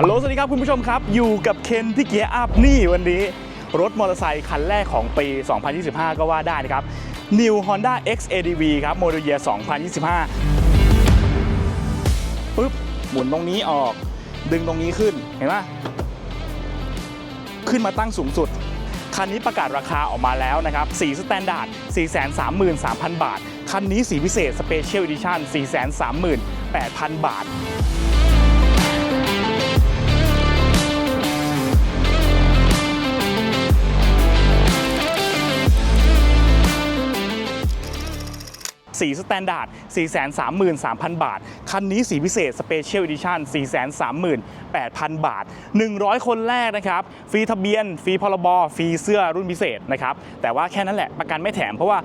ฮัลโหลสวัสดีครับคุณผู้ชมครับ อยู่กับเคนที่เกียร์อัพนี่วันนี้ รถมอเตอร์ไซค์คันแรกของปี 2025 ก็ว่าได้นะครับ New Honda X ADV ครับโมเดลเยียร์2025ปึ๊บหมุนตรงนี้ออก ดึงตรงนี้ขึ้นเห็นไหมขึ้นมาตั้งสูงสุด คันนี้ประกาศราคาออกมาแล้วนะครับ สีสแตนดาร์ด 433,000 บาท คันนี้สีพิเศษ Special Edition 438,000 บาท สีสแตนดาร์ด 433,000 บาท คันนี้สีพิเศษ Special Edition 438,000 บาท 100 คนแรกนะครับ ฟรีทะเบียน ฟรีพรบ ฟรีเสื้อรุ่นพิเศษนะครับ แต่ว่าแค่นั้นแหละประกันไม่แถมเพราะว่า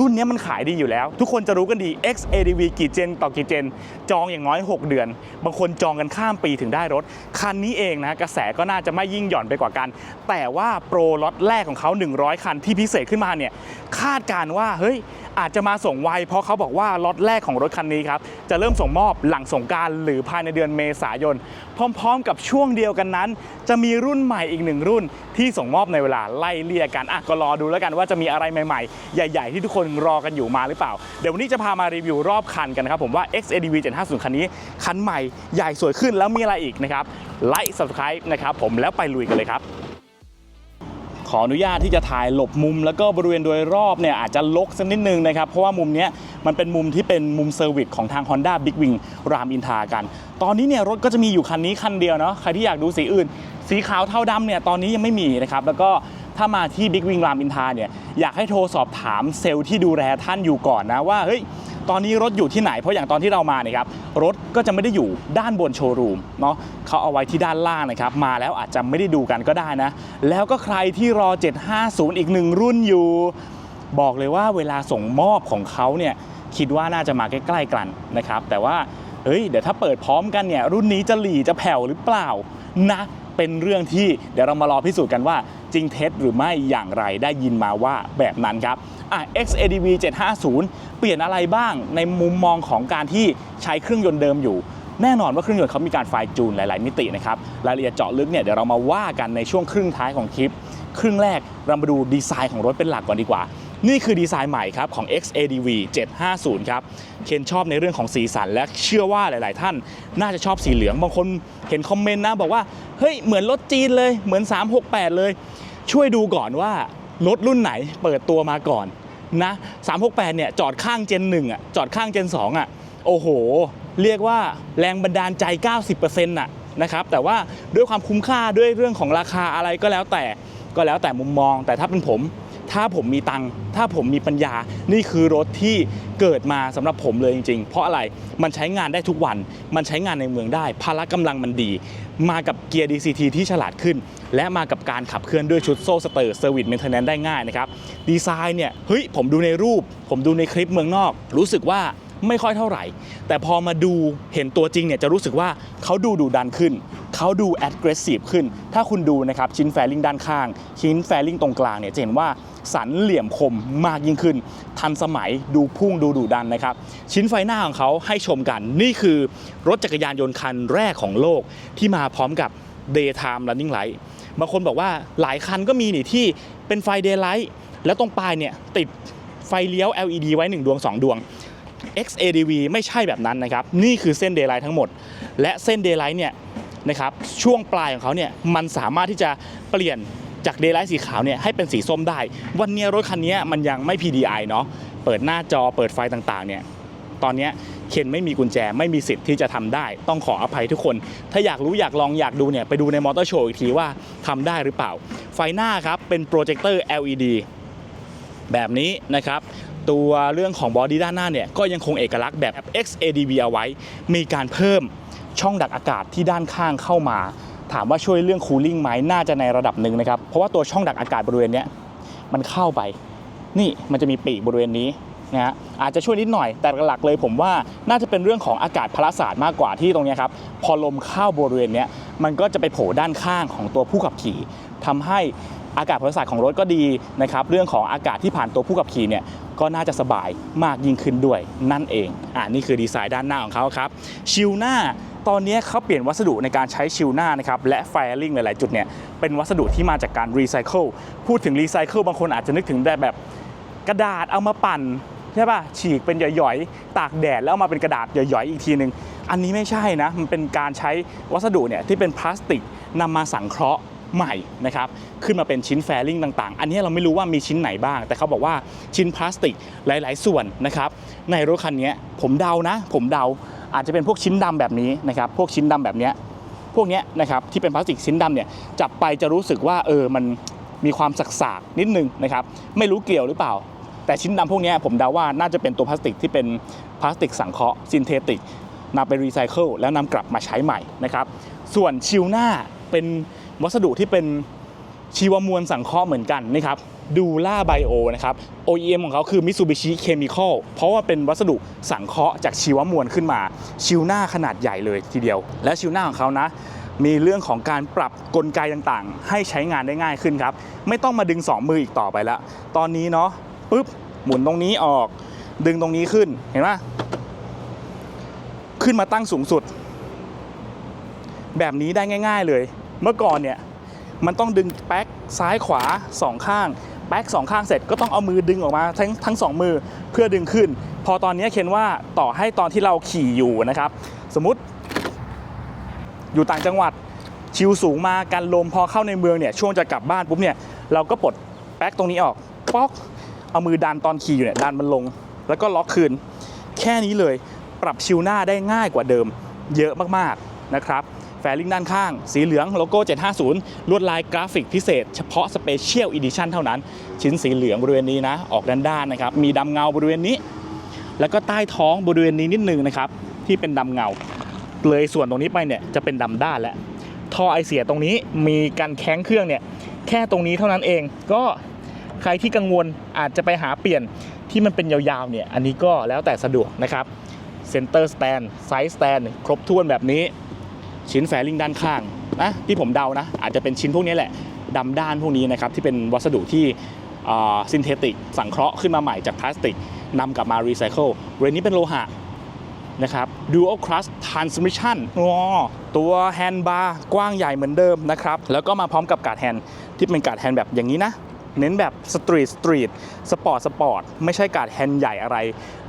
รุ่นนี้มันขายดีอยู่แล้ว ทุกคนจะรู้กันดี X ADV กี่เจนต่อกี่เจน จองอย่างน้อย 6 เดือน บางคนจองกันข้ามปีถึงได้รถ คันนี้เองนะกระแสก็น่าจะไม่ยิ่งหย่อนไปกว่ากัน แต่ว่าโปรล็อตแรกของเขา 100 คันที่พิเศษขึ้นมาเนี่ยคาดการว่าเฮ้ยอาจจะมาส่งไวเพราะเขาบอกว่าล็อตแรกของรถคันนี้ครับจะเริ่มส่งมอบหลังสงการหรือภายในเดือนเมษายน พร้อมๆ กับช่วงเดียวกันนั้น จะมีรุ่นใหม่อีกหนึ่งรุ่น ที่ส่งมอบในเวลาไล่เลี่ยกันอะก็รอดูแล้วกันว่าจะมีอะไรใหม่ๆ ใหญ่ ๆ ที่ทุกคนรอกันอยู่มาหรือเปล่า เดี๋ยววันนี้จะพามารีวิวรอบคันกันนะครับผมว่า XADV 750 คันนี้คันใหม่ใหญ่สวยขึ้นแล้วมีอะไรอีกนะครับไลค์ subscribe นะครับผมแล้วไปลุยกันเลยครับ ขออนุญาตที่จะถ่ายหลบมุม แล้วก็บริเวณโดยรอบเนี่ยอาจจะลกสักนิดนึงนะครับ เพราะว่ามุมนี้มันเป็นมุมที่เป็นมุมเซอร์วิสของทาง Honda Big Wing รามอินทากัน ตอนนี้เนี่ยรถก็จะมีอยู่คันนี้คันเดียวเนาะใครที่อยากดูสีอื่น สีขาวเทาดำเนี่ยตอนนี้ยังไม่มีนะครับแล้วก็ถ้ามาที่ Big Wing รามอินทาเนี่ยอยากให้โทรสอบถามเซลล์ที่ดูแลท่านอยู่ก่อนนะว่าเฮ้ย ตอนนี้รถอยู่ที่ไหน เพราะอย่างตอนที่เรามาเนี่ยครับรถก็จะไม่ได้อยู่ด้านบนโชว์รูมเนาะเขาเอาไว้ที่ด้านล่างนะครับมาแล้วอาจจะไม่ได้ดูกันก็ได้นะ แล้วก็ใครที่รอ 750 อีกหนึ่งรุ่นอยู่ บอกเลยว่าเวลาส่งมอบของเขาเนี่ยคิดว่าน่าจะมาใกล้ๆกันนะครับแต่ว่าเฮ้ยเดี๋ยวถ้าเปิดพร้อมกันเนี่ยรุ่นนี้จะหลีจะแผ่วหรือเปล่านะเป็นเรื่องที่เดี๋ยวเรามารอพิสูจน์กันว่าจริงเท็จหรือไม่อย่างไรได้ยินมาว่าแบบนั้นครับ อะ XADV 750 เปลี่ยนอะไรบ้างในมุมมองของการที่ใช้เครื่องยนต์เดิมอยู่ แน่นอนว่าเครื่องยนต์เขามีการไฟล์จูนหลาย ๆ มิตินะครับรายละเอียดเจาะลึกเนี่ยเดี๋ยวเรามาว่ากันในช่วงครึ่งท้ายของคลิป ครึ่งแรกเรามาดูดีไซน์ของรถเป็นหลักก่อนดีกว่า นี่คือดีไซน์ใหม่ครับของ XADV 750 ครับเคนชอบในเรื่องของสีสันและเชื่อว่าหลาย ๆ ท่าน น่าจะชอบสีเหลืองบางคนเห็นคอมเมนต์นะบอกว่าเฮ้ยเหมือนรถจีนเลยเหมือน 368 เลยช่วยดูก่อนว่า รถรุ่นไหนเปิดตัวมาก่อนนะ368เนี่ยจอดข้างเจน1อะจอดข้างเจน2อะโอ้โห เรียกว่าแรงบันดาลใจ 90%น่ะนะครับแต่ว่าด้วยความคุ้มค่าด้วยเรื่องของราคาอะไรก็แล้วแต่ก็แล้วแต่มุมมอง แต่ถ้าเป็นผม ถ้าผมมีตังค์ถ้าผมมีปัญญา นี่คือรถที่เกิดมาสำหรับผมเลยจริง ๆ เพราะอะไรมันใช้งานได้ทุกวัน มันใช้งานในเมืองได้ พละกำลังมันดี มากับเกียร์ DCT ที่ฉลาดขึ้น และมากับการขับเคลื่อนด้วยชุดโซ่สเตอร์เซอร์วิสเมนเทนแนนได้ง่ายนะครับดีไซน์เนี่ยเฮ้ยผมดูในรูป ผมดูในคลิปเมืองนอก รู้สึกว่า ไม่ค่อยเท่าไหร่ แต่พอมาดูเห็นตัวจริงเนี่ยจะรู้สึกว่าเขาดูดุดันขึ้น เขาดู aggressive ขึ้น ถ้าคุณดูนะครับชิ้นแฟลิงด้านข้าง ชิ้นแฟลิงตรงกลางเนี่ยจะเห็นว่าสันเหลี่ยมคมมากยิ่งขึ้น ทันสมัยดูพุ่งดูดุดันนะครับ ชิ้นไฟหน้าของเขาให้ชมกัน นี่คือรถจักรยานยนต์คันแรกของโลกที่มาพร้อมกับ daytime running light บางคนบอกว่าหลายคันก็มีนี่ที่เป็นไฟ daylight แล้วตรงปลายเนี่ยติดไฟเลี้ยว LED ไว้ 1 ดวง 2 ดวง XADV ไม่ใช่แบบนั้นนะครับ นี่คือเส้น daylight ทั้งหมด และเส้น daylight เนี่ยนะครับช่วงปลายของเขาเนี่ยมันสามารถที่จะเปลี่ยนจาก daylight สีขาวเนี่ยให้เป็นสีส้มได้ วันนี้รถคันนี้มันยังไม่ PDI เนาะเปิดหน้าจอเปิดไฟต่างๆเนี่ยตอนนี้เคนไม่มีกุญแจไม่มีสิทธิ์ที่จะทำได้ ต้องขออภัยทุกคน ถ้าอยากรู้อยากลองอยากดูเนี่ยไปดูในมอเตอร์โชว์อีกทีว่าทำได้หรือเปล่า ไฟหน้าครับเป็นโปรเจคเตอร์ LED แบบนี้นะครับ ตัวเรื่องของบอดี้ด้านหน้าเนี่ยก็ยังคงเอกลักษณ์แบบ XADV เอาไว้ มีการเพิ่มช่องดักอากาศที่ด้านข้างเข้ามา ถามว่าช่วยเรื่องคูลิ่งไหมน่าจะในระดับหนึ่งนะครับ เพราะว่าตัวช่องดักอากาศบริเวณนี้มันเข้าไป นี่มันจะมีปีกบริเวณนี้นะฮะอาจจะช่วยนิดหน่อยแต่หลักเลยผมว่าน่าจะเป็นเรื่องของอากาศพลศาสตร์มากกว่าที่ตรงนี้ครับ พอลมเข้าบริเวณนี้มันก็จะไปโผล่ด้านข้างของตัวผู้ขับขี่ทำให้อากาศพลศาสตร์ของรถก็ดีนะครับ เรื่องของอากาศที่ผ่านตัวผู้ขับขี่เนี่ย ก็น่าจะสบายมากยิ่งขึ้นด้วยนั่นเองอ่านี่คือดีไซน์ด้านหน้าของเขาครับชิลหน้าตอนนี้เขาเปลี่ยนวัสดุในการใช้ชิลหน้านะครับและไฟลิ่งหลาย ๆ จุดเนี่ยเป็นวัสดุที่มาจากการรีไซเคิลพูดถึงรีไซเคิลบางคนอาจจะนึกถึงแต่แบบกระดาษเอามาปั่นใช่ป่ะฉีกเป็นหย่อยๆ ตากแดดแล้วเอามาเป็นกระดาษหย่อยๆ อีกทีหนึ่งอันนี้ไม่ใช่นะ มันเป็นการใช้วัสดุเนี่ยที่เป็นพลาสติกนำมาสังเคราะห์ ใหม่นะครับขึ้นมาเป็นชิ้นแฟริ่งต่างๆ อันนี้เราไม่รู้ว่ามีชิ้นไหนบ้าง แต่เขาบอกว่าชิ้นพลาสติกหลาย ๆ ส่วนนะครับในรถคันนี้ผมเดานะ ผมเดาอาจจะเป็นพวกชิ้นดำแบบนี้นะครับพวกชิ้นดำแบบนี้พวกนี้นะครับที่เป็นพลาสติกชิ้นดำเนี่ยจับไปจะรู้สึกว่าเออมันมีความสักๆนิดนึงนะครับไม่รู้เกี่ยวหรือเปล่า แต่ชิ้นดำพวกนี้ผมเดาว่าน่าจะเป็นตัวพลาสติกที่เป็นพลาสติกสังเคราะห์ซินเทติกนำไปรีไซเคิลแล้วนำกลับมาใช้ใหม่นะครับส่วนชิลหน้า เป็นวัสดุที่เป็นชีวมวลสังเคราะห์เหมือนกันนะครับดูล่าไบโอนะครับ OEM ของเขาคือ Mitsubishi Chemical เพราะว่าเป็นวัสดุสังเคราะห์จากชีวมวลขึ้นมา ชิลหน้าขนาดใหญ่เลยทีเดียว และชิลหน้าของเขานะ มีเรื่องของการปรับกลไกต่างๆ ให้ใช้งานได้ง่ายขึ้นครับ ไม่ต้องมาดึง 2 มืออีกต่อไปแล้วตอนนี้เนาะปุ๊บหมุนตรงนี้ออก ดึงตรงนี้ขึ้นเห็นไหมขึ้นมาตั้งสูงสุด แบบนี้ได้ง่าย ๆเลย เมื่อก่อนเนี่ยมันต้องดึงแป๊กซ้ายขวาสองข้าง แป๊กสองข้างเสร็จก็ต้องเอามือดึงออกมาทั้งทั้งสองมือเพื่อดึงขึ้น พอตอนนี้เคนว่าต่อให้ตอนที่เราขี่อยู่นะครับ สมมติ อยู่ต่างจังหวัดชิวสูงมากันลมพอเข้าในเมืองเนี่ยช่วงจะกลับบ้านปุ๊บเนี่ยเราก็ปลดแป๊กตรงนี้ออกป๊อกเอามือดันตอนขี่อยู่เนี่ยดันมันลง แล้วก็ล็อกคืน แค่นี้เลยปรับชิวหน้าได้ง่ายกว่าเดิม เยอะมากๆนะครับ ฟลิงด้านข้าง สีเหลืองโลโก้ 750 ลวดลายกราฟิกพิเศษ เฉพาะสเปเชียลอีดิชันเท่านั้น ชิ้นสีเหลืองบริเวณนี้นะ ออกด้านๆนะครับ มีดำเงาบริเวณนี้ แล้วก็ใต้ท้องบริเวณนี้นิดนึงนะครับ ที่เป็นดำเงา เลยส่วนตรงนี้ไปเนี่ยจะเป็นดำด้านแล้ว ท่อไอเสียตรงนี้มีการแข้งเครื่องเนี่ยแค่ตรงนี้เท่านั้นเอง ก็ใครที่กังวลอาจจะไปหาเปลี่ยนที่มันเป็นยาวๆเนี่ย อันนี้ก็แล้วแต่สะดวกนะครับเซนเตอร์สแตนไซส์สแตนครบถ้วนแบบนี้ ชิ้นแฟลิงด้านข้างนะที่ผมเดานะอาจจะเป็นชิ้นพวกนี้แหละดำด้านพวกนี้นะครับที่เป็นวัสดุที่ซินเทติกสังเคราะห์ขึ้นมาใหม่จากพลาสติกนำกลับมารีไซเคิลเรนนี้เป็นโลหะนะครับ Dual Clutch Transmission อ๋อตัวแฮนด์บาร์กว้างใหญ่เหมือนเดิมนะครับ แล้วก็มาพร้อมกับการ์ดแฮนด์ที่เป็นการ์ดแฮนด์แบบอย่างนี้นะ เน้นแบบสตรีทสตรีทสปอร์ตสปอร์ตไม่ใช่การ์ดแฮนด์ใหญ่อะไร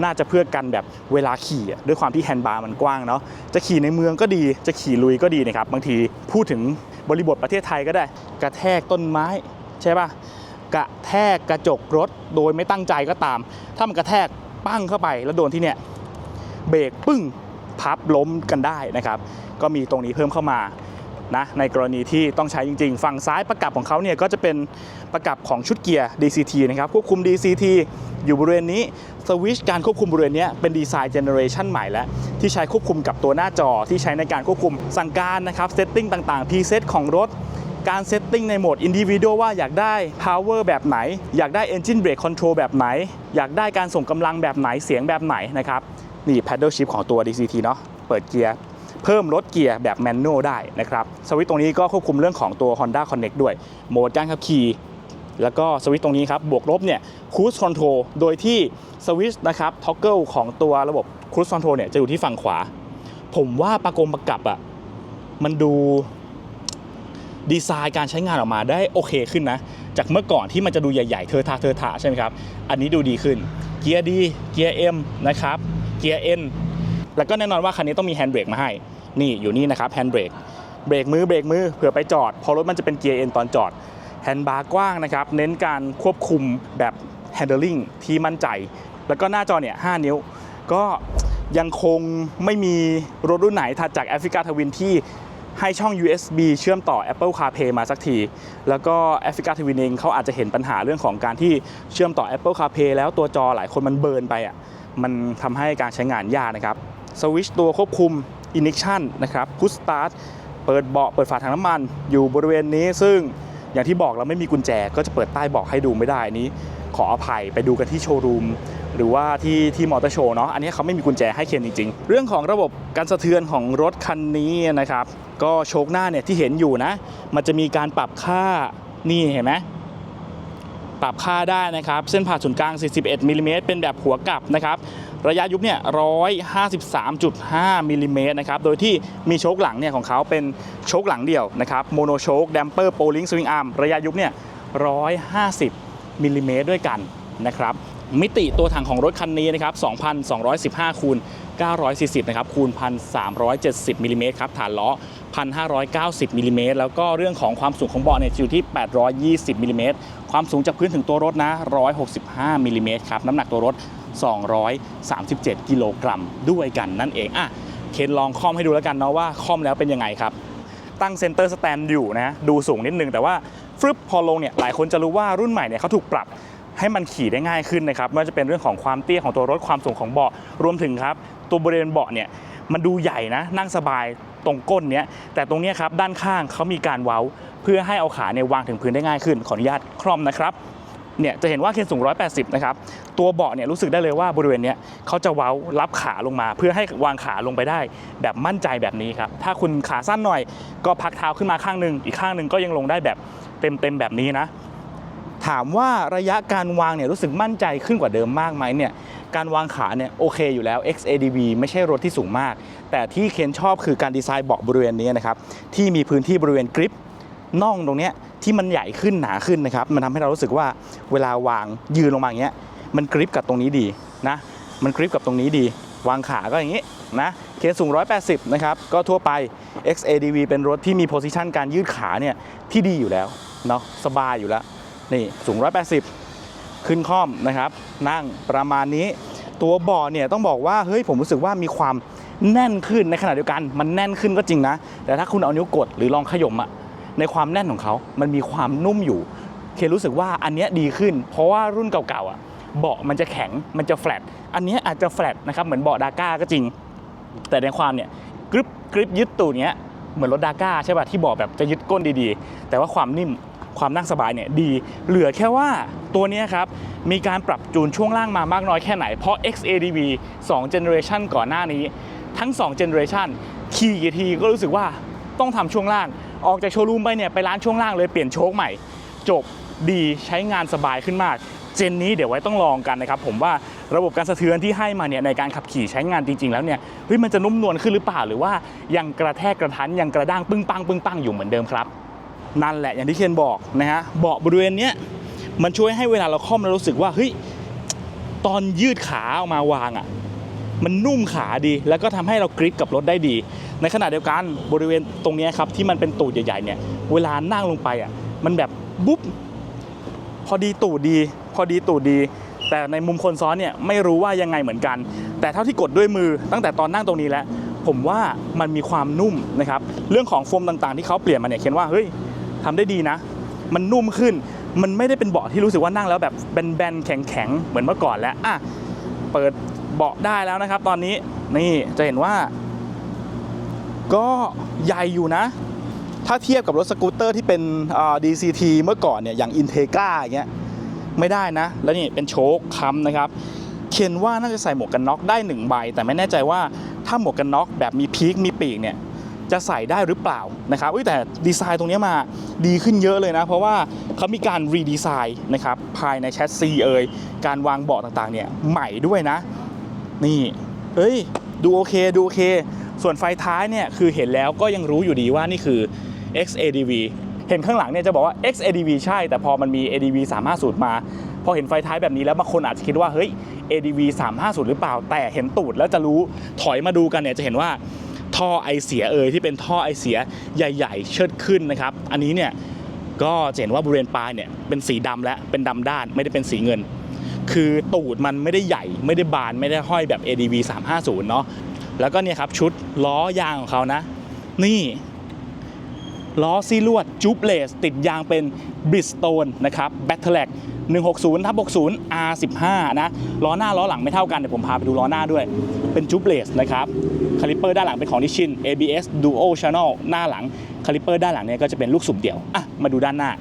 น่าจะเพื่อกันแบบเวลาขี่ด้วยความที่แฮนด์บาร์มันกว้างเนาะจะขี่ในเมืองก็ดีจะขี่ลุยก็ดีนะครับบางทีพูดถึงบริบทประเทศไทยก็ได้ กระแทกต้นไม้ใช่ป่ะกระแทกกระจกรถโดยไม่ตั้งใจก็ตาม ถ้ามันกระแทกปั้งเข้าไปแล้วโดนที่เนี่ยเบรกปึ้งพับล้มกันได้นะครับ ก็มีตรงนี้เพิ่มเข้ามา นะในกรณีที่ต้องใช้จริง ๆ ฝั่งซ้ายประกับของเขาเนี่ยก็จะเป็นประกับของชุดเกียร์ DCT นะครับควบคุม DCT อยู่บริเวณนี้สวิชการควบคุมบริเวณนี้เป็นดีไซน์เจเนอเรชันใหม่แล้ว ที่ใช้ควบคุมกับตัวหน้าจอที่ใช้ในการควบคุมสั่งการนะครับเซตติ้งต่างๆ preset ของรถการเซตติ้งในโหมด individual ว่าอยากได้ power แบบไหน อยากได้ engine brake control แบบไหน อยากได้การส่งกำลังแบบไหนเสียงแบบไหนนะครับ นี่ paddle shift ของตัว DCT เนาะเปิดเกียร์ เพิ่มลดเกียร์แบบ manual ได้นะครับสวิตช์ตรงนี้ก็ควบคุมเรื่องของตัว Honda Connect ด้วยโหมดการขับขี่แล้วก็สวิตช์ตรงนี้ครับบวกลบเนี่ย cruise control โดยที่สวิตช์นะครับ toggle ของตัวระบบ cruise control เนี่ยจะอยู่ที่ฝั่งขวา ผมว่าประกงประกับอะ่ะมันดูดีไซน์การใช้งานออกมาได้โอเคขึ้นนะ จากเมื่อก่อนที่มันจะดูใหญ่ๆเทอทาเทอทะใช่ไหมครับ อันนี้ดูดีขึ้น เกียร์ดีเกียร์ M นะครับ เกียร์ N แล้วก็แน่นอนว่าคันนี้ต้องมีแฮนด์เบรกมาให้ นี่อยู่นี่นะครับแฮนด์เบรกเบรกมือเบรกมือเผื่อไปจอด พอรถมันจะเป็นเกียร์ N ตอนจอดแฮนด์บาร์กว้างนะครับ เน้นการควบคุมแบบ handling ที่มั่นใจ แล้วก็หน้าจอเนี่ย 5 นิ้ว ก็ยังคงไม่มีรถรุ่นไหนถัดจากแอฟริกาทวินที่ให้ช่อง USB เชื่อมต่อ Apple CarPlay มาสักที แล้วก็ Africa t w i n เองเขาอาจจะเห็นปัญหาเรื่องของการที่เชื่อมต่อ Apple CarPlay แล้วตัวจอหลายคนมันเบิร์นไปอะ มันทำให้การใช้งานยากนะครับ สวิชตัวควบคุม Ignition นะครับ Push Start เปิดเบาะเปิดฝาถังน้ำมันอยู่บริเวณนี้ซึ่งอย่างที่บอกเราไม่มีกุญแจก็จะเปิดใต้เบาะให้ดูไม่ได้นนี้ ขออภัยไปดูกันที่โชว์รูมหรือว่าที่ที่มอเตอร์โชว์เนาะอันนี้เขาไม่มีกุญแจให้เคนจริง ๆ เรื่องของระบบการสะเทือนของรถคันนี้นะครับ ก็โชคหน้าเนี่ยที่เห็นอยู่นะ มันจะมีการปรับค่านี่เห็นไหมปรับค่าได้นะครับ เส้นผ่าศูนย์กลาง 41มิลลิเมตรเป็นแบบหัวกลับนะครับ ระยะยุบเนี่ย153.5มิลลิเมตรนะครับโดยที่มีโชคหลังเนี่ยของเขาเป็นโชคหลังเดี่ยวนะครับโมโนโชคแดมเปอร์โปลิงสวิงอาร์มระยะยุบเนี่ย150มิลลิเมตรด้วยกันนะครับมิติตัวถังของรถคันนี้นะครับ 2,215 คูณ 940 นะครับ คูณ 1,370 มิลลิเมตรครับ ฐานล้อ 1,590 มิลลิเมตร แล้วก็เรื่องของความสูงของเบาะเนี่ยอยู่ที่ 820 มิลลิเมตร ความสูงจากพื้นถึงตัวรถนะ 165 มิลลิเมตรครับ น้ำหนักตัวรถ 237 กิโลกรัมด้วยกันนั่นเองอะเคนลองคอมให้ดูแล้วกันเนาะว่าคอมแล้วเป็นยังไงครับ ตั้งเซนเตอร์สแตนอยู่นะดูสูงนิดนึง แต่ว่าฟึบพอลงเนี่ยหลายคนจะรู้ว่ารุ่นใหม่เนี่ยเขาถูกปรับให้มันขี่ได้ง่ายขึ้นนะครับไม่ว่าจะเป็นเรื่องของความเตี้ยของตัวรถความสูงของเบาะรวมถึงครับ ตัวบริเวณเบาะเนี่ยมันดูใหญ่นะ นั่งสบายตรงก้นเนี้ยแต่ตรงเนี้ยครับด้านข้างเขามีการเว้า เพื่อให้เอาขาเนี่ยวางถึงพื้นได้ง่ายขึ้น ขออนุญาตคล่อมนะครับ เนี่ยจะเห็นว่าเคนสูง 180 นะครับ ตัวเบาะเนี่ยรู้สึกได้เลยว่าบริเวณเนี้ยเขาจะเว้ารับขาลงมา เพื่อให้วางขาลงไปได้ แบบมั่นใจแบบนี้ครับ ถ้าคุณขาสั้นหน่อยก็พักเท้าขึ้นมาข้างหนึ่งอีกข้างหนึ่งก็ยังลงได้แบบเต็มๆแบบนี้นะ ถามว่าระยะการวางเนี่ยรู้สึกมั่นใจขึ้นกว่าเดิมมากไหมเนี่ยการวางขาเนี่ยโอเคอยู่แล้ว XADV ไม่ใช่รถที่สูงมาก แต่ที่เคนชอบคือการดีไซน์เบาะบริเวณนี้นะครับที่มีพื้นที่บริเวณกริป น่องตรงเนี้ยที่มันใหญ่ขึ้นหนาขึ้นนะครับ มันทำให้เรารู้สึกว่าเวลาวางยืนลงมาอย่างเงี้ยมันกริปกับตรงนี้ดีนะมันกริปกับตรงนี้ดี วางขาก็อย่างนี้นะเคสสูง 180 นะครับ ก็ทั่วไป XADV เป็นรถที่มีโพซิชันการยืดขาเนี่ยที่ดีอยู่แล้วเนาะสบายอยู่แล้ว นี่สูง 180 ขึ้นค่อมนะครับ นั่งประมาณนี้ตัวเบาะเนี่ยต้องบอกว่าเฮ้ยผมรู้สึกว่ามีความแน่นขึ้นในขณะเดียวกัน มันแน่นขึ้นก็จริงนะ แต่ถ้าคุณเอานิ้วกดหรือลองขย่มอะ ในความแน่นของเขา มันมีความนุ่มอยู่ เครู้สึกว่าอันนี้ดีขึ้น เพราะว่ารุ่นเก่าๆอะเบาะมันจะแข็งมันจะแฟลตอันนี้อาจจะแฟลตนะครับเหมือนเบาะดาก้าก็จริง แต่ในความเนี่ยกริปกริปยึดตูเนี้ยเหมือนรถดาก้าใช่ป่ะที่บอกแบบจะยึดก้นดีๆ แต่ว่าความนิ่มความนั่งสบายเนี่ยดี เหลือแค่ว่าตัวนี้ครับมีการปรับจูนช่วงล่างมามากน้อยแค่ไหน เพราะ XADV 2 Generation ก่อนหน้านี้ ทั้ง 2 Generation ขี่กี่ทีก็รู้สึกว่าต้องทำช่วงล่าง ออกจากโชว์รูมไปเนี่ยไปร้านช่วงล่างเลยเปลี่ยนโชคใหม่ จบดีใช้งานสบายขึ้นมาก เจนนี้เดี๋ยวไว้ต้องลองกันนะครับผมว่าระบบการสะเทือนที่ให้มาเนี่ยในการขับขี่ใช้งานจริง ๆ แล้วเนี่ยเฮ้ยมันจะนุ่มนวลขึ้นหรือเปล่าหรือว่ายังกระแทกกระทันยังกระด้างปึ้งปังปึ้งปังอยู่เหมือนเดิมครับนั่นแหละอย่างที่เคนบอกนะฮะเบาะบริเวณเนี้ยมันช่วยให้เวลาเราค่อมเรารู้สึกว่าเฮ้ยตอนยืดขาออกมาวางอะ มันนุ่มขาดี แล้วก็ทำให้เรากริปกับรถได้ดี ในขณะเดียวกันบริเวณตรงนี้ครับที่มันเป็นตูดใหญ่ๆเนี่ยเวลานั่งลงไปอะมันแบบบุ๊บพอดีตูดดี พอดีตูดดี แต่ในมุมคนซ้อนเนี่ยไม่รู้ว่ายังไงเหมือนกัน แต่เท่าที่กดด้วยมือตั้งแต่ตอนนั่งตรงนี้แล้วผมว่ามันมีความนุ่มนะครับเรื่องของโฟมต่างๆที่เขาเปลี่ยนมาเนี่ยเขียนว่าเฮ้ยทำได้ดีนะ มันนุ่มขึ้นมันไม่ได้เป็นเบาะที่รู้สึกว่านั่งแล้วแบบแบนๆแข็งๆเหมือนเมื่อก่อนแล้วอะเปิด เบาะได้แล้วนะครับ ตอนนี้นี่จะเห็นว่า ก็ใหญ่อยู่นะ ถ้าเทียบกับรถสกูตเตอร์ที่เป็น DCT เมื่อก่อนเนี่ยอย่าง Integra อย่างเงี้ยไม่ได้นะ แล้วนี่เป็นโชคค้ำนะครับเขียนว่าน่าจะใส่หมวกกันน็อกได้หนึ่งใบแต่ไม่แน่ใจว่าถ้าหมวกกันน็อกแบบมีพีคมีปีกเนี่ยจะใส่ได้หรือเปล่านะครับแต่ดีไซน์ตรงนี้มาดีขึ้นเยอะเลยนะ เพราะว่าเขามีการรีดีไซน์นะครับภายในแชสซีเอ่ยการวางเบาะต่างๆเนี่ยใหม่ด้วยนะ นี่เฮ้ย ดูโอเคดูโอเค ส่วนไฟท้ายเนี่ยคือเห็นแล้วก็ยังรู้อยู่ดีว่านี่คือ XADV เห็นข้างหลังเนี่ยจะบอกว่า XADV ใช่ แต่พอมันมี ADV 350 มา พอเห็นไฟท้ายแบบนี้แล้วบางคนอาจจะคิดว่า เฮ้ย ADV 350 หรือเปล่า แต่เห็นตูดแล้วจะรู้ ถอยมาดูกันเนี่ยจะเห็นว่าท่อไอเสียเอ่ยที่เป็นท่อไอเสียใหญ่ ๆ เชิดขึ้นนะครับ อันนี้เนี่ยก็จะเห็นว่าบริเวณปลายเนี่ยเป็นสีดำและเป็นดำด้านไม่ได้เป็นสีเงิน คือตูดมันไม่ได้ใหญ่ไม่ได้บานไม่ได้ห้อยแบบ ADV 350 เนาะแล้วก็เนี่ยครับชุดล้อยางของเขานะ นี่ล้อซีลวดจูบเลสติดยางเป็นบริสโตนนะครับแบตเทอร์แลก160ทับ60 R15 นะล้อหน้าล้อหลังไม่เท่ากันเดี๋ยวผมพาไปดูล้อหน้าด้วย เป็นจูบเลสนะครับคาลิปเปอร์ด้านหลังเป็นของนิชิน ABS Duo Channel หน้าหลังคาลิปเปอร์ด้านหลังเนี่ยก็จะเป็นลูกสูบเดี่ยวอะมาดูด้านหน้า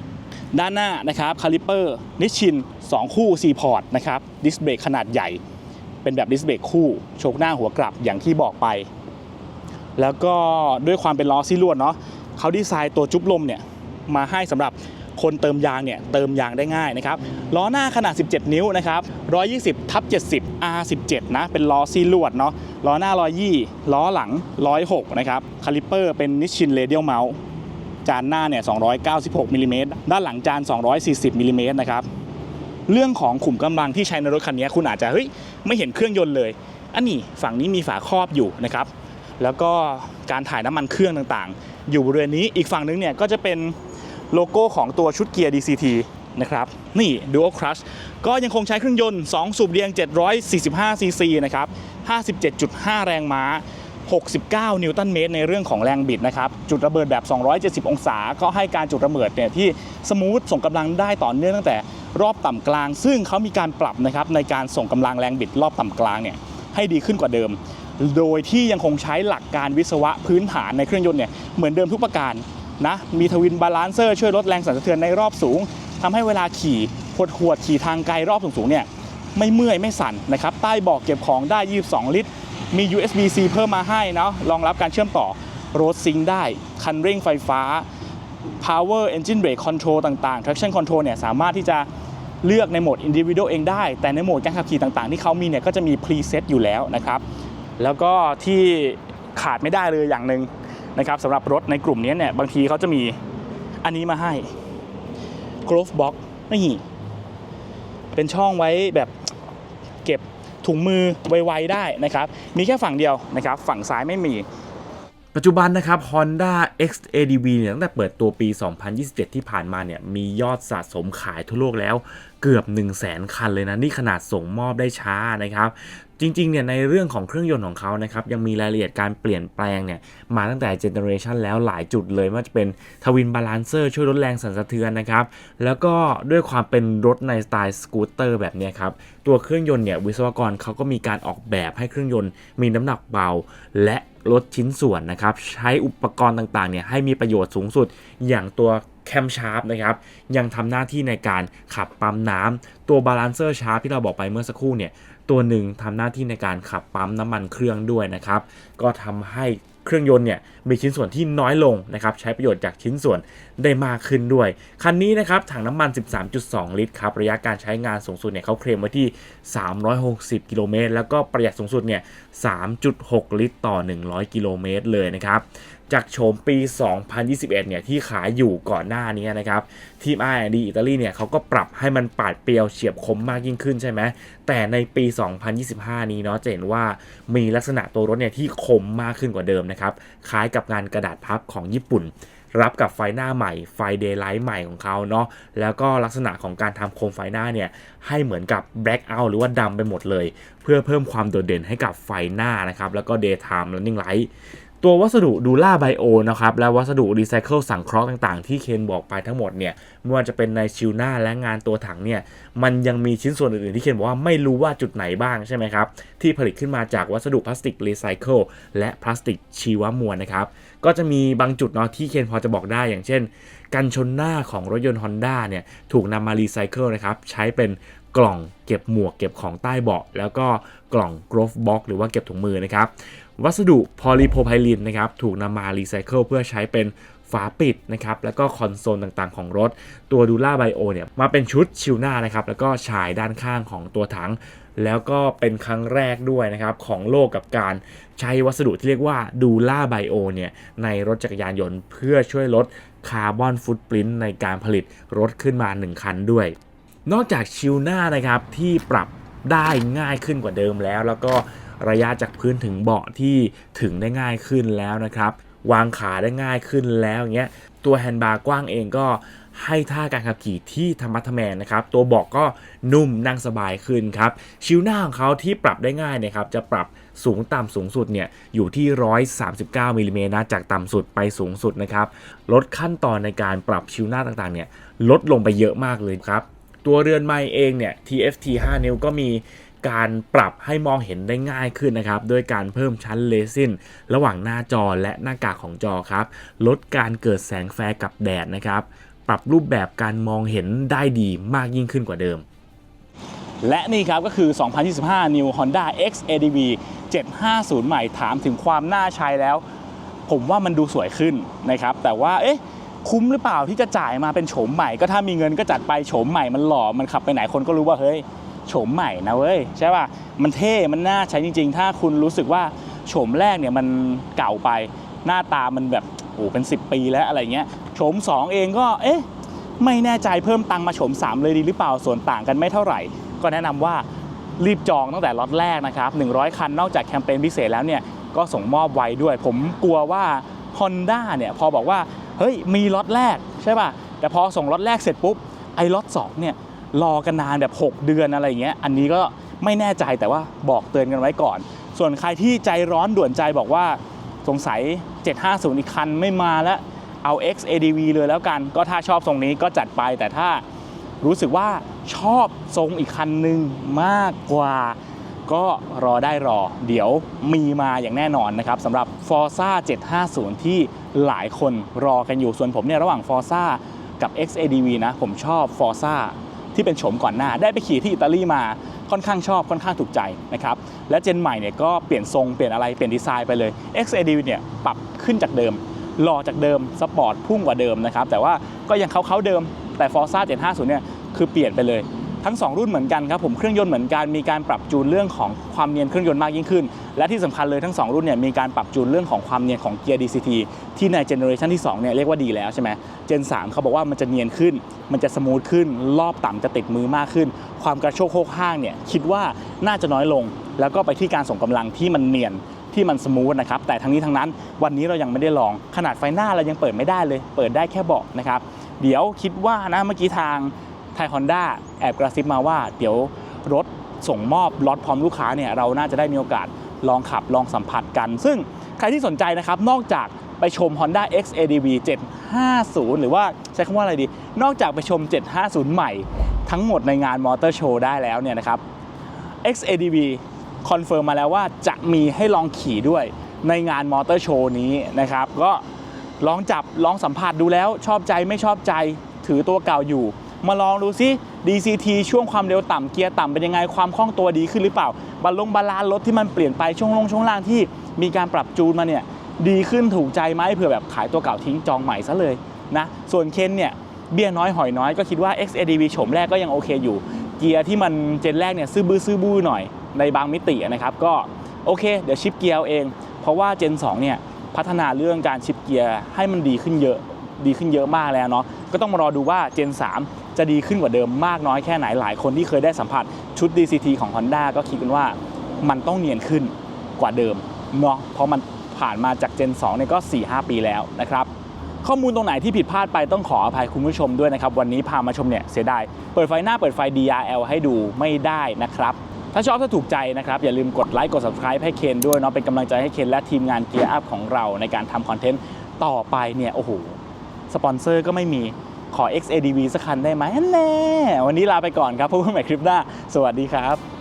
ด้านหน้านะครับคาลิปเปอร์นิชิน 2 คู่ 4 พอร์ตนะครับดิสเบรกขนาดใหญ่ เป็นแบบดิสเบรกคู่โชคหน้าหัวกลับอย่างที่บอกไป แล้วก็ด้วยความเป็นล้อซี่ลวดเนาะเขาดีไซน์ตัวจุ๊บลมเนี่ยมาให้สำหรับคนเติมยางเนี่ยเติมยางได้ง่ายนะครับล้อหน้าขนาด 17 นิ้วนะครับ120ทับ70 R17 นะเป็นล้อซีลวดเนาะล้อหน้า120ล้อหลัง 106 นะครับคาลิปเปอร์เป็นนิชชินเรเดียลเมาส์ จานหน้าเนี่ย296มิลลิเมตรด้านหลังจาน 240มิลลิเมตรนะครับเรื่องของขุมกำลังที่ใช้ในรถคันนี้คุณอาจจะเฮ้ยไม่เห็นเครื่องยนต์เลย อันนี้ฝั่งนี้มีฝาครอบอยู่นะครับ แล้วก็การถ่ายน้ำมันเครื่องต่างๆ อยู่บริเวณนี้อีกฝั่งนึงเนี่ยก็จะเป็นโลโก้ของตัวชุดเกียร์ DCT นะครับ นี่ Dual Clutch ก็ยังคงใช้เครื่องยนต์ 2 สูบเรียง 745 ซีซีนะครับ 57.5 แรงม้า 69 นิวตันเมตรในเรื่องของแรงบิดนะครับจุดระเบิดแบบ 270 องศา ก็ให้การจุดระเบิดเนี่ยที่สมูทส่งกำลังได้ต่อเนื่องตั้งแต่รอบต่ำกลาง ซึ่งเขามีการปรับนะครับในการส่งกำลังแรงบิดรอบต่ำกลางเนี่ยให้ดีขึ้นกว่าเดิม โดยที่ยังคงใช้หลักการวิศวะพื้นฐานในเครื่องยนต์เนี่ยเหมือนเดิมทุกประการนะมีทวินบาลานเซอร์ช่วยลดแรงสั่นสะเทือนในรอบสูงทำให้เวลาขี่หดหวดขี่ทางไกลรอบสูงๆเนี่ยไม่เมื่อยไม่สั่นนะครับใต้เบอกเก็บของได้ 22 ลิตร มี USB-C เพิ่มมาให้เนาะรองรับการเชื่อมต่อรถซิงได้ คันเร่งไฟฟ้า power engine brake control ต่างๆ traction control เนี่ยสามารถที่จะเลือกในโหมด individual เองได้ แต่ในโหมดการขับขี่ต่างๆ ที่เขามีเนี่ยก็จะมี preset อยู่แล้วนะครับ แล้วก็ที่ขาดไม่ได้เลยอย่างหนึ่งนะครับสำหรับรถในกลุ่มนี้เนี่ยบางทีเขาจะมีอันนี้มาให้ glove box นี่เป็นช่องไว้แบบเก็บ ถุงมือไวๆได้นะครับมีแค่ฝั่งเดียวนะครับฝั่งซ้ายไม่มีปัจจุบันนะครับ Honda XADV เนี่ยตั้งแต่เปิดตัวปี 2027 ที่ผ่านมาเนี่ยมียอดสะสมขายทั่วโลกแล้วเกือบ 1 0 0 0 0แคันเลยนะ นี่ขนาดส่งมอบได้ช้านะครับ จริงๆเนี่ยในเรื่องของเครื่องยนต์ของเขานะครับยังมีรายละเอียดการเปลี่ยนแปลงเนี่ยมาตั้งแต่เจเนอเรชันแล้วหลายจุดเลยไม่ว่าจะเป็นทวินบาลานเซอร์ช่วยลดแรงสั่นสะเทือนนะครับ แล้วก็ด้วยความเป็นรถในสไตล์สกูตเตอร์แบบเนี้ยครับ ตัวเครื่องยนต์เนี่ยวิศวกรเขาก็มีการออกแบบให้เครื่องยนต์มีน้ำหนักเบา และลดชิ้นส่วนนะครับ ใช้อุปกรณ์ต่างๆเนี่ยให้มีประโยชน์สูงสุดอย่างตัวแคมชาร์ปนะครับยังทำหน้าที่ในการขับปั๊มน้ำตัวบาลานเซอร์ชาร์ปที่เราบอกไปเมื่อสักครู่เนี่ย ตัวหนึ่งทำหน้าที่ในการขับปั๊มน้ำมันเครื่องด้วยนะครับ ก็ทำให้เครื่องยนต์เนี่ยมีชิ้นส่วนที่น้อยลงนะครับใช้ประโยชน์จากชิ้นส่วนได้มากขึ้นด้วย คันนี้นะครับถังน้ำมัน 13.2 ลิตรครับระยะการใช้งานสูงสุดเนี่ยเขาเคลมไว้ที่ 360 กิโลเมตรแล้วก็ประหยัดสูงสุดเนี่ย 3.6 ลิตรต่อ 100 กิโลเมตรเลยนะครับ จากโฉมปี 2021 เนี่ยที่ขายอยู่ก่อนหน้านี้นะครับ ทีม R&D อิตาลีเนี่ยเขาก็ปรับให้มันปาดเปรียวเฉียบคมมากยิ่งขึ้นใช่ไหม แต่ในปี 2025 นี้เนาะจะเห็นว่ามีลักษณะตัวรถเนี่ยที่คมมากขึ้นกว่าเดิมนะครับ คล้ายกับงานกระดาษพับของญี่ปุ่น รับกับไฟหน้าใหม่ ไฟเดย์ไลท์ใหม่ของเขาเนาะ แล้วก็ลักษณะของการทำโคมไฟหน้าเนี่ยให้เหมือนกับแบล็ k เอาท์หรือว่าดำไปหมดเลย เพื่อเพิ่มความโดดเด่นให้กับไฟหน้านะครับ แล้วก็ daytime running light ตัววัสดุดูล่าไบโอนะครับและวัสดุรีไซเคิลสังเคราะห์ต่างๆ ที่เคนบอกไปทั้งหมดเนี่ยไม่ว่าจะเป็นในชิลหน้าและงานตัวถังเนี่ยมันยังมีชิ้นส่วนอื่นๆที่เคนบอกว่าไม่รู้ว่าจุดไหนบ้างใช่ไหมครับที่ผลิตขึ้นมาจากวัสดุพลาสติกรีไซเคิลและพลาสติกชีวมวลนะครับก็จะมีบางจุดเนาะที่เคนพอจะบอกได้อย่างเช่น กันชนหน้าของรถยนต์ Honda เนี่ยถูกนำมารีไซเคิลนะครับใช้เป็นกล่องเก็บหมวกเก็บของใต้เบาะ แล้วก็กล่อง glove box หรือว่าเก็บถุงมือนะครับ วัสดุพอลีโพรไพลินนะครับถูกนำมารีไซเคิลเพื่อใช้เป็นฝาปิดนะครับแล้วก็คอนโซลต่างๆของรถ ตัวดูล่าไบโอเนี่ยมาเป็นชุดชิลหน้านะครับแล้วก็ฉายด้านข้างของตัวถัง แล้วก็เป็นครั้งแรกด้วยนะครับของโลกกับการใช้วัสดุที่เรียกว่าดูล่าไบโอเนี่ยในรถจักรยานยนต์เพื่อช่วยลดคาร์บอนฟุตปรินต์ในการผลิตรถขึ้นมา 1 คันด้วย นอกจากชิลหน้านะครับที่ปรับได้ง่ายขึ้นกว่าเดิมแล้วแล้วก็ ระยะจากพื้นถึงเบาะที่ถึงได้ง่ายขึ้นแล้วนะครับ วางขาได้ง่ายขึ้นแล้วอย่างเงี้ยตัวแฮนด์บาร์กว้างเองก็ให้ท่าการขับขี่ที่ธรรมะทแมงนะครับ ตัวเบาะก็นุ่มนั่งสบายขึ้นครับ ชิลหน้าของเขาที่ปรับได้ง่ายนะครับ จะปรับสูงต่ำสูงสุดเนี่ยอยู่ที่ 139มิลลิเมตรนะจากต่ำสุดไปสูงสุดนะครับ ลดขั้นตอนในการปรับชิลหน้าต่างๆเนี่ยลดลงไปเยอะมากเลยครับ ตัวเรือนไม้เองเนี่ย TFT 5 นิ้วก็มี การปรับให้มองเห็นได้ง่ายขึ้นนะครับด้วยการเพิ่มชั้นเลซินระหว่างหน้าจอและหน้ากากของจอครับ ลดการเกิดแสงแฟร์กับแดดนะครับ ปรับรูปแบบการมองเห็นได้ดีมากยิ่งขึ้นกว่าเดิม และนี่ครับก็คือ 2025 New Honda X ADV 750 ใหม่ถามถึงความน่าใช้แล้ว ผมว่ามันดูสวยขึ้นนะครับ แต่ว่าเอ๊ะคุ้มหรือเปล่าที่จะจ่ายมาเป็นโฉมใหม่ก็ถ้ามีเงินก็จัดไปโฉมใหม่มันหล่อมันขับไปไหนคนก็รู้ว่าเฮ้ย โฉมใหม่นะเว้ยใช่ป่ะมันเท่มันน่าใช้จริง ๆ ถ้าคุณรู้สึกว่าโฉมแรกเนี่ยมันเก่าไปหน้าตามันแบบโอ้เป็น 10 ปีแล้วอะไรเงี้ยโฉม2 เองก็เอ๊ะไม่แน่ใจเพิ่มตังมาโฉม 3 เลยดีหรือเปล่าส่วนต่างกันไม่เท่าไหร่ ก็แนะนำว่ารีบจองตั้งแต่ล็อตแรกนะครับ 100 คันนอกจากแคมเปญพิเศษแล้วเนี่ยก็ส่งมอบไวด้วย ผมกลัวว่า Honda เนี่ยพอบอกว่าเฮ้ยมีล็อตแรกใช่ป่ะแต่พอส่งล็อตแรกเสร็จปุ๊บไอ้ล็อต2เนี่ย รอกันนานแบบ 6 เดือนอะไรอย่างเงี้ยอันนี้ก็ไม่แน่ใจแต่ว่าบอกเตือนกันไว้ก่อน ส่วนใครที่ใจร้อนด่วนใจบอกว่าสงสัย 750 อีกคันไม่มาแล้วเอา XADV เลยแล้วกัน ก็ถ้าชอบทรงนี้ก็จัดไปแต่ถ้ารู้สึกว่าชอบทรงอีกคันหนึ่งมากกว่า ก็รอได้รอ เดี๋ยวมีมาอย่างแน่นอนนะครับสำหรับ Forza 750 ที่หลายคนรอกันอยู่ส่วนผมเนี่ยระหว่าง Forza กับ XADV นะ ผมชอบ Forza ที่เป็นโฉมก่อนหน้า ได้ไปขี่ที่อิตาลีมาค่อนข้างชอบค่อนข้างถูกใจนะครับและเจนใหม่เนี่ยก็เปลี่ยนทรงเปลี่ยนอะไรเปลี่ยนดีไซน์ไปเลย XADV เนี่ยปรับขึ้นจากเดิมหล่อจากเดิมสปอร์ตพุ่งกว่าเดิมนะครับแต่ว่าก็ยังเขาเขาเดิมแต่ Forza 750เนี่ยคือเปลี่ยนไปเลย ทั้ง 2 รุ่นเหมือนกันครับผมเครื่องยนต์เหมือนกันมีการปรับจูนเรื่องของความเนียนเครื่องยนต์มากยิ่งขึ้น และที่สำคัญเลยทั้ง 2 รุ่นเนี่ยมีการปรับจูนเรื่องของความเนียนของเกียร์ DCT ที่ในเจเนอเรชันที่2เนี่ยเรียกว่าดีแล้วใช่ไหมเจน 3 เขาบอกว่ามันจะเนียนขึ้น มันจะสมูทขึ้น รอบต่ำจะติดมือมากขึ้น ความกระโชกโคกห้างเนี่ยคิดว่าน่าจะน้อยลง แล้วก็ไปที่การส่งกำลังที่มันเนียนที่มันสมูทนะครับแต่ทั้งนี้ทั้งนั้นวันนี้เรายังไม่ได้ลองขนาดไฟหน้าเรายังเปิดไม่ได้เลย เปิดได้แค่เบาะนะครับเดี๋ยวคิดว่านะเมื่อกี้ทาง ไทยฮอนด้าแอบกระซิบมาว่า เดี๋ยวรถส่งมอบล็อตพร้อมลูกค้าเนี่ยเราน่าจะได้มีโอกาสลองขับลองสัมผัสกัน ซึ่งใครที่สนใจนะครับนอกจากไปชม Honda XADV 750 หรือว่าใช้คำว่าอะไรดี นอกจากไปชม 750 ใหม่ ทั้งหมดในงานมอเตอร์โชว์ได้แล้วเนี่ยนะครับ XADV คอนเฟิร์มมาแล้วว่าจะมีให้ลองขี่ด้วยในงานมอเตอร์โชว์นี้นะครับ ก็ลองจับลองสัมผัสดูแล้วชอบใจไม่ชอบใจถือตัวเก่าอยู่ มาลองดูซิ DCT ช่วงความเร็วต่ำเกียร์ต่ำเป็นยังไงความคล่องตัวดีขึ้นหรือเปล่าบาลลงบาลานซ์รถที่มันเปลี่ยนไปช่วงลงช่วงล่างที่มีการปรับจูนมาเนี่ยดีขึ้นถูกใจไหมเผื่อแบบขายตัวเก่าทิ้งจองใหม่ซะเลยนะส่วนเคนเนี่ยเบี้ยน้อยหอยน้อยก็คิดว่า XADV โฉมแรกก็ยังโอเคอยู่ เกียร์ที่มันเจนแรกเนี่ยซื้อบื้อซื้อบื้หน่อยในบางมิตินะครับก็โอเค เดี๋ยวชิปเกียร์เอาเอง เพราะว่าเจน2เนี่ยพัฒนาเรื่องการชิปเกียร์ให้มันดีขึ้นเยอะดีขึ้นเยอะมากแล้วเนาะก็ต้องมารอดูว่าเจน 3 จะดีขึ้นกว่าเดิมมากน้อยแค่ไหนหลายคนที่เคยได้สัมผัสชุด DCT ของ Honda ก็คิดกันว่ามันต้องเนียนขึ้นกว่าเดิมเนาะเพราะมันผ่านมาจากเจน2เนี่ยก็ 4-5 ปีแล้วนะครับข้อมูลตรงไหนที่ผิดพลาดไปต้องขออภัยคุณผู้ชมด้วยนะครับ วันนี้พามาชมเนี่ยเสียดาย เปิดไฟหน้าเปิดไฟ DRL ให้ดูไม่ได้นะครับ ถ้าชอบถ้าถูกใจนะครับ อย่าลืมกดไลค์กด subscribe ให้เคนด้วยเนาะเป็นกำลังใจให้เคนและทีมงานเกียร์อัพของเราในการทำคอนเทนต์ต่อไปเนี่ยโอ้โหสปอนเซอร์ก็ไม่มี ขอ XADV สักคันได้ไหมแน่วันนี้ลาไปก่อนครับพบกันใหม่คลิปหน้า สวัสดีครับ